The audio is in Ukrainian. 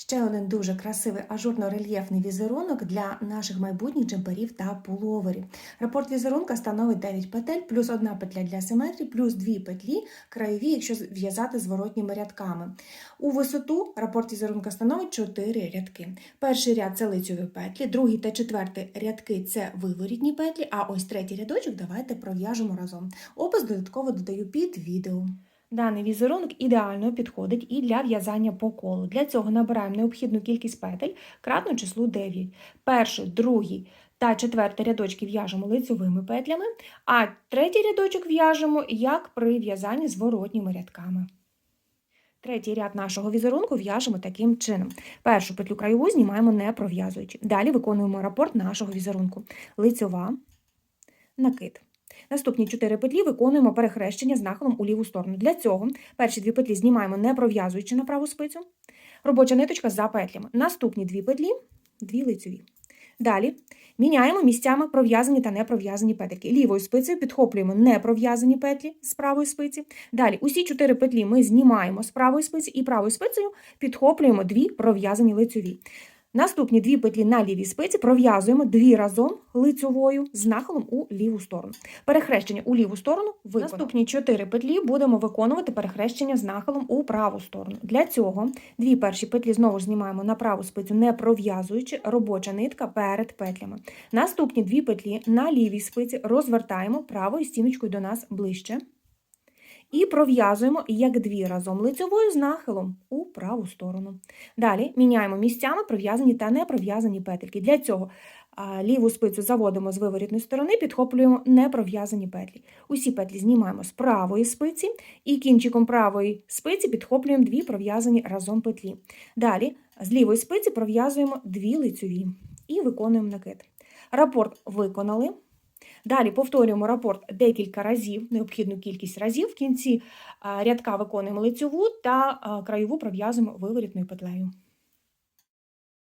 Ще один дуже красивий ажурно-рельєфний візерунок для наших майбутніх джемперів та пуловерів. Рапорт візерунка становить 9 петель, плюс одна петля для симетрії, плюс дві петлі краєві, якщо в'язати зворотніми рядками. У висоту рапорт візерунка становить 4 рядки. Перший ряд це лицьові петлі, другий та четвертий рядки це виворітні петлі, а ось третій рядочок давайте пров'яжемо разом. Опис додатково додаю під відео. Даний візерунок ідеально підходить і для в'язання по колу. Для цього набираємо необхідну кількість петель кратно числу 9. Перший, другий та четвертий рядочки в'яжемо лицьовими петлями, а третій рядочок в'яжемо як при в'язанні зворотніми рядками. Третій ряд нашого візерунку в'яжемо таким чином. Першу петлю краєву знімаємо не пров'язуючи. Далі виконуємо рапорт нашого візерунку. Лицьова, накид. Наступні 4 петлі виконуємо перехрещення з нахилом у ліву сторону. Для цього перші дві петлі знімаємо не пров'язуючи на праву спицю. Робоча ниточка за петлями. Наступні дві петлі, дві лицьові. Далі міняємо місцями пров'язані та непров'язані петельки. Лівою спицею підхоплюємо непров'язані петлі з правої спиці. Далі усі 4 петлі ми знімаємо з правої спиці і правою спицею підхоплюємо дві пров'язані лицьові. Наступні дві петлі на лівій спиці пров'язуємо дві разом лицьовою з нахилом у ліву сторону. Перехрещення у ліву сторону виконано. Наступні чотири петлі будемо виконувати перехрещення з нахилом у праву сторону. Для цього дві перші петлі знову знімаємо на праву спицю, не пров'язуючи робоча нитка перед петлями. Наступні дві петлі на лівій спиці розвертаємо правою стіночкою до нас ближче. І пров'язуємо як дві разом лицьовою з нахилом у праву сторону. Далі міняємо місцями пров'язані та не пров'язані петельки. Для цього ліву спицю заводимо з виворітної сторони, підхоплюємо непров'язані петлі. Усі петлі знімаємо з правої спиці і кінчиком правої спиці підхоплюємо дві пров'язані разом петлі. Далі з лівої спиці пров'язуємо дві лицьові і виконуємо накид. Рапорт виконали. Далі повторюємо рапорт декілька разів, необхідну кількість разів. В кінці рядка виконуємо лицьову та краєву пров'язуємо виворітною петлею.